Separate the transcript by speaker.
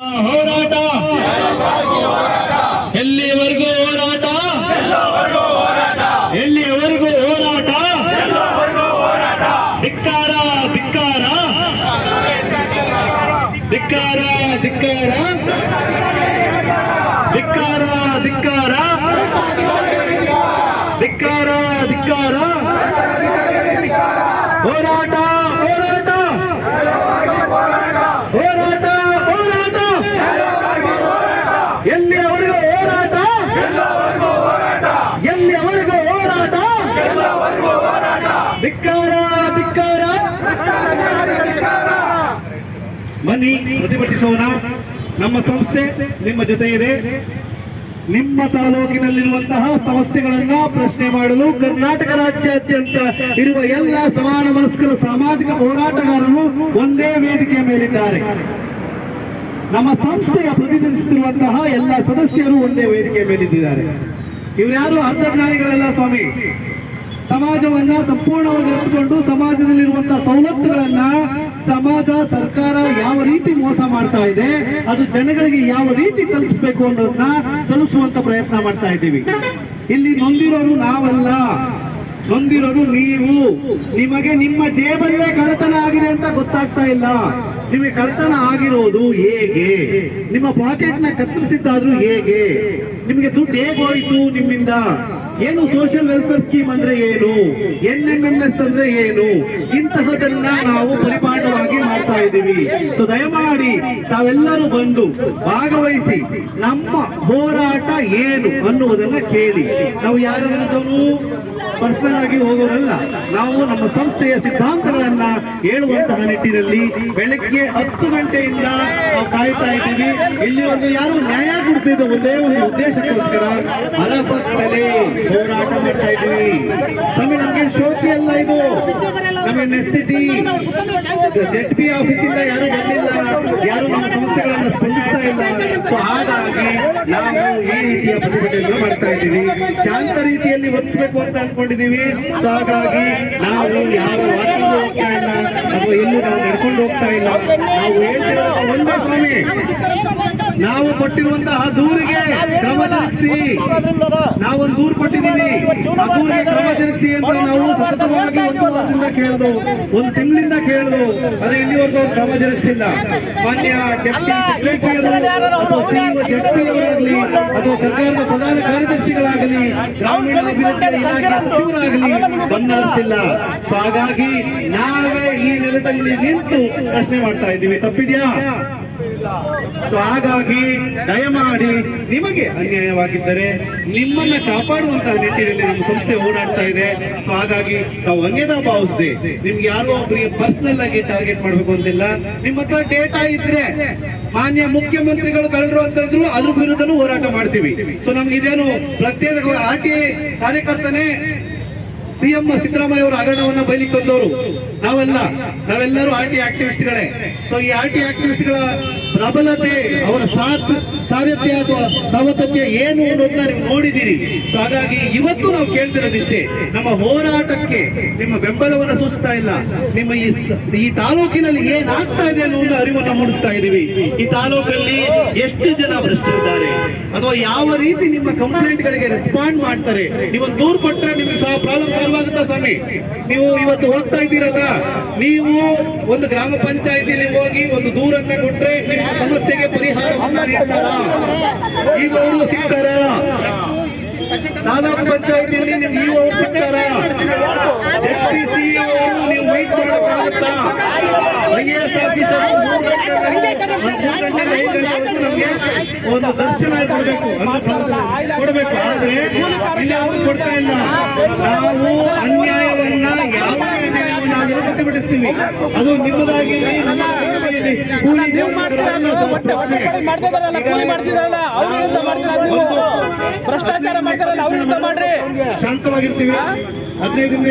Speaker 1: ಹೋರಾಟ. ಎಲ್ಲಿವರೆಗೂ ಹೋರಾಟ? ಎಲ್ಲಿವರೆಗೂ ಹೋರಾಟ? ಧಿಕ್ಕಾರ ಧಿಕ್ಕಾರ. ಧಿಕ್ಕಾರ ಧಿಕ್ಕಾರ. ಧಿಕ್ಕಾರ ಧಿಕ್ಕಾರ. ಧಿಕ್ಕಾರ ಧಿಕ್ಕಾರ. ಹೋರಾಟ ಹೋರಾಟ ಹೋರಾಟ ಎಲ್ಲಿಯವರೆಗೂ ಹೋರಾಟ ಎಲ್ಲಿಯವರೆಗೂ ಹೋರಾಟ ಧಿಕ್ಕಾರ ಧಿಕ್ಕಾರ. ಬನ್ನಿ, ಪ್ರತಿಭಟಿಸೋಣ. ನಮ್ಮ ಸಂಸ್ಥೆ ನಿಮ್ಮ ಜೊತೆ ಇದೆ. ನಿಮ್ಮ ತಾಲೂಕಿನಲ್ಲಿರುವಂತಹ ಸಮಸ್ಯೆಗಳನ್ನ ಪ್ರಶ್ನೆ ಮಾಡಲು ಕರ್ನಾಟಕ ರಾಜ್ಯಾದ್ಯಂತ ಇರುವ ಎಲ್ಲ ಸಮಾನ ಮನಸ್ಕರ, ಸಾಮಾಜಿಕ ಹೋರಾಟಗಾರರು ಒಂದೇ ವೇದಿಕೆಯ ಮೇಲಿದ್ದಾರೆ. ನಮ್ಮ ಸಂಸ್ಥೆಯ ಪ್ರತಿನಿಧಿಸುತ್ತಿರುವಂತಹ ಎಲ್ಲ ಸದಸ್ಯರು ಒಂದೇ ವೇದಿಕೆಯ ಮೇಲಿದ್ದಾರೆ. ಇವರ್ಯಾರು ಅರ್ಧಜ್ಞಾನಿಗಳಲ್ಲ, ಸ್ವಾಮಿ? ಸಮಾಜವನ್ನ ಸಂಪೂರ್ಣವಾಗಿ ಎತ್ತಿಕೊಂಡು ಸಮಾಜದಲ್ಲಿರುವಂತಹ ಸವಲತ್ತುಗಳನ್ನ ಸಮಾಜ, ಸರ್ಕಾರ ಯಾವ ರೀತಿ ಮೋಸ ಮಾಡ್ತಾ ಇದೆ, ಅದು ಜನಗಳಿಗೆ ಯಾವ ರೀತಿ ತಲುಪಿಸಬೇಕು ಅನ್ನೋದನ್ನ ತಲುಪಿಸುವಂತ ಪ್ರಯತ್ನ ಮಾಡ್ತಾ ಇದ್ದೀವಿ. ಇಲ್ಲಿ ನೊಂದಿರೋರು ನಾವಲ್ಲ. ನೊಂದಿರೋರು ನೀವು. ನಿಮಗೆ ನಿಮ್ಮ ಜೇಬಲ್ಲೇ ಕಳತನ ಆಗಿದೆ ಅಂತ ಗೊತ್ತಾಗ್ತಾ ಇಲ್ಲ. ನಿಮಗೆ ಕಳ್ಳತನ ಆಗಿರೋದು ಹೇಗೆ? ನಿಮ್ಮ ಪಾಕೆಟ್ನ ಕತ್ತರಿಸಿದ್ದಾದ್ರೂ ಹೇಗೆ? ನಿಮಗೆ ದುಡ್ಡು ಹೇಗೋಯ್ತು ನಿಮ್ಮಿಂದ? ಏನು ಸೋಷಿಯಲ್ ವೆಲ್ಫೇರ್ ಸ್ಕೀಮ್ ಅಂದ್ರೆ ಏನು? ಎನ್ ಎಂ ಎಂ ಎಸ್ ಅಂದ್ರೆ ಏನು? ಇಂತಹದನ್ನ ನಾವು ಪರಿಪಾಠವಾಗಿ ಮಾಡ್ತಾ ಇದ್ದೀವಿ. ಸೊ ದಯಮಾಡಿ ತಾವೆಲ್ಲರೂ ಬಂದು ಭಾಗವಹಿಸಿ ನಮ್ಮ ಹೋರಾಟ ಏನು ಅನ್ನುವುದನ್ನ ಕೇಳಿ. ನಾವು ಯಾರ ವಿರುದ್ಧನೂ ಪರ್ಸನಲ್ ಆಗಿ ಹೋಗೋರಲ್ಲ. ನಾವು ನಮ್ಮ ಸಂಸ್ಥೆಯ ಸಿದ್ಧಾಂತಗಳನ್ನ ಹೇಳುವಂತಹ ನಿಟ್ಟಿನಲ್ಲಿ ಬೆಳಗ್ಗೆ ಹತ್ತು ಗಂಟೆಯಿಂದ ಕಾಯ್ತಾ ಇದ್ದೀವಿ. ಒಂದು ಯಾರು ನ್ಯಾಯ ಕೊಡ್ತಿದ್ದ ಒಂದೇ ಒಂದು ಉದ್ದೇಶಕ್ಕೋಸ್ಕರ ಅಲಪತ್ ಮೇಲೆ ಹೋರಾಟ ಮಾಡ್ತಾ ಇದ್ದೀವಿ. ಸ್ವಾಮಿ ನಮ್ಗೆ ಶೋಕಿ ಅಲ್ಲ ಇದು. ನಮಗೆ ನೆಸ್ಸಿಟಿ ಜೆಡ್ ಪಿ ಆಫೀಸಿಂದ ಯಾರು ಬಂದಿಲ್ಲ. ಯಾರು ನಮ್ಮ ಸಮಸ್ಯೆಗಳನ್ನು ಸ್ಪಂದಿಸ್ತಾ ಇಲ್ಲ. ಸೊ ಹಾಗಾಗಿ ನಾವು ಈ ರೀತಿಯ ಪ್ರತಿಭಟನೆಯನ್ನು ಮಾಡ್ತಾ ಇದ್ದೀವಿ. ಶಾಂತ ರೀತಿಯಲ್ಲಿ ವರ್ತಿಸಬೇಕು ಅಂತ ಅನ್ಕೊಂಡಿದ್ದೀವಿ. ಸೊ ಹಾಗಾಗಿ ನಾವು ಯಾವ ವಾಕಿಂಗ್ ಹೋಗ್ತಾ ಇಲ್ಲ. ಅಥವಾ ಎಲ್ಲೂ ನಾವು ನಡ್ಕೊಂಡು ಹೋಗ್ತಾ ಇಲ್ಲ. ನಾವು ಹೇಳ್ತಿರೋ ಒಂದೇ ಸ್ವಾಮಿ. ನಾವು ಕೊಟ್ಟಿರುವಂತಹ ದೂರಿಗೆ ಕ್ರಮ ಜರುಗಿಸಿ. ನಾವೊಂದು ದೂರು ಕೊಟ್ಟಿದ್ದೀವಿ. ಆ ದೂರಿಗೆ ಕ್ರಮ ಜರುಗಿಸಿ ಅಂತ ನಾವು ಸತತವಾಗಿ ಒಂದು ವಾರದಿಂದ ಕೇಳಿದ್ವು. ಒಂದು ತಿಂಗಳಿಂದ ಕೇಳಿದ್ವು. ಅದೇ ಇಲ್ಲಿವರೆಗೂ ಕ್ರಮ ಜರುಗಿಸಿಲ್ಲ. ಮಾನ್ಯ ಡೆಪ್ಟಿ ಸೆಕ್ರೆಟರಿ ಅಥವಾ ಸಿಇಒ ಜಡ್ಪಿ ಅವರಾಗಲಿ ಅಥವಾ ಸರ್ಕಾರದ ಪ್ರಧಾನ ಕಾರ್ಯದರ್ಶಿಗಳಾಗಲಿ ಗ್ರಾಮೀಣ ಅಭಿವೃದ್ಧಿ ಇಲಾಖೆ ಸಚಿವರಾಗಲಿ ಗಮನಿಸಿಲ್ಲ ಸೊ ಹಾಗಾಗಿ ನಾವೇ ಈ ನೆಲದಲ್ಲಿ ನಿಂತು ಪ್ರಶ್ನೆ ಮಾಡ್ತಾ ಇದ್ದೀವಿ. ತಪ್ಪಿದ್ಯಾ? ಸೊ ಹಾಗಾಗಿ ದಯಮಾಡಿ ನಿಮಗೆ ಅನ್ಯಾಯವಾಗಿದ್ದರೆ ನಿಮ್ಮನ್ನ ಕಾಪಾಡುವಂತಹ ನಿಟ್ಟಿನಲ್ಲಿ ನಮ್ಮ ಸಂಸ್ಥೆ ಓಡಾಡ್ತಾ ಇದೆ. ಸೊ ಹಾಗಾಗಿ ನಾವು ಅನ್ಯದ ಭಾವಿಸದೆ. ನಿಮ್ಗೆ ಯಾರೋ ಒಬ್ಬರಿಗೆ ಪರ್ಸನಲ್ ಆಗಿ ಟಾರ್ಗೆಟ್ ಮಾಡ್ಬೇಕು ಅಂತಿಲ್ಲ. ನಿಮ್ಮ ಹತ್ರ ಡೇಟಾ ಇದ್ರೆ ಮಾನ್ಯ ಮುಖ್ಯಮಂತ್ರಿಗಳು ಕಳೆದ್ರು ಅಂತಂದ್ರು ಅದ್ರ ವಿರುದ್ಧನೂ ಹೋರಾಟ ಮಾಡ್ತೀವಿ. ಸೊ ನಮ್ಗೆ ಇದೇನು ಪ್ರತ್ಯೇಕ ಆರ್ ಟಿ ಕಾರ್ಯಕರ್ತನೇ ಸಿಎಂ ಸಿದ್ದರಾಮಯ್ಯ ಅವರ ಹಗರಣವನ್ನ ಬಯಲಿಗೆ ತಂದವರು ನಾವೆಲ್ಲ, ನಾವೆಲ್ಲರೂ ಆರ್ ಟಿ ಆಕ್ಟಿವಿಸ್ಟ್ಗಳೇ. ಸೊ ಈ ಆರ್ ಟಿ ಆಕ್ಟಿವಿಸ್ಟ್ಗಳ ಪ್ರಬಲತೆ, ಅವರ ಸಾತ್, ಸಾಧ್ಯತೆ ಅಥವಾ ಸಾಮರ್ಥ್ಯ ಏನು ಅನ್ನೋದನ್ನ ನೀವು ನೋಡಿದ್ದೀರಿ. ಸೊ ಹಾಗಾಗಿ ಇವತ್ತು ನಾವು ಕೇಳ್ತಿರೋದಿಷ್ಟೇ, ನಮ್ಮ ಹೋರಾಟಕ್ಕೆ ನಿಮ್ಮ ಬೆಂಬಲವನ್ನ ಸೂಚಿಸ್ತಾ ಇಲ್ಲ. ನಿಮ್ಮ ಈ ತಾಲೂಕಿನಲ್ಲಿ ಏನಾಗ್ತಾ ಇದೆ ಅನ್ನೋದು ಅರಿವನ್ನ ಮೂಡಿಸ್ತಾ ಇದ್ದೀವಿ ಈ ತಾಲೂಕಲ್ಲಿ ಎಷ್ಟು ಜನ ಭ್ರಷ್ಟರಿದ್ದಾರೆ ಅಥವಾ ಯಾವ ರೀತಿ ನಿಮ್ಮ ಕಂಪ್ಲೇಂಟ್ ಗಳಿಗೆ ರೆಸ್ಪಾಂಡ್ ಮಾಡ್ತಾರೆ? ನೀವೊಂದು ದೂರು ಕೊಟ್ಟರೆ ನಿಮಗೆ ಸಹ ಪ್ರಾಬ್ಲಮ್ ಆಗುತ್ತಾ ಸ್ವಾಮಿ. ನೀವು ಇವತ್ತು ಹೋಗ್ತಾ ಇದ್ದೀರಲ್ಲ, ನೀವು ಒಂದು ಗ್ರಾಮ ಪಂಚಾಯತಿಯಲ್ಲಿ ಹೋಗಿ ಒಂದು ದೂರನ್ನ ಕೊಟ್ರೆ ಸಮಸ್ಯೆಗೆ ಪರಿಹಾರ ಈಗ ಅವರು ಸಿಗ್ತಾರ? ತಾಲೂಕು ಪಂಚಾಯತಿಯಲ್ಲಿ ನೀವು ಸಿಗ್ತಾರ? ಎಸ್ ಪಿ ಅವರು ನೀವು ವೈಟ್ ಒಂದು ದರ್ಶನ ಕೊಡಬೇಕು ಕೊಡಬೇಕು ಆದ್ರೆ ಅವರು ಕೊಡ್ತಾ ಇಲ್ಲ ನಾವು ಅನ್ಯಾಯವನ್ನ ಯಾವ ಅನ್ಯಾಯವನ್ನ ಅದನ್ನು ಪ್ರತಿಭಟಿಸ್ತೀವಿ ಅದು
Speaker 2: ನಿಮ್ಮದಾಗಿ ಭ್ರಷ್ಟಾಚಾರ ಮಾಡ್ತಾರಲ್ಲ ಅವ್ರ ಮಾಡ್ರಿ
Speaker 1: ಶಾಂತವಾಗಿರ್ತೀವಿ ಹದಿನೈದರಿಂದ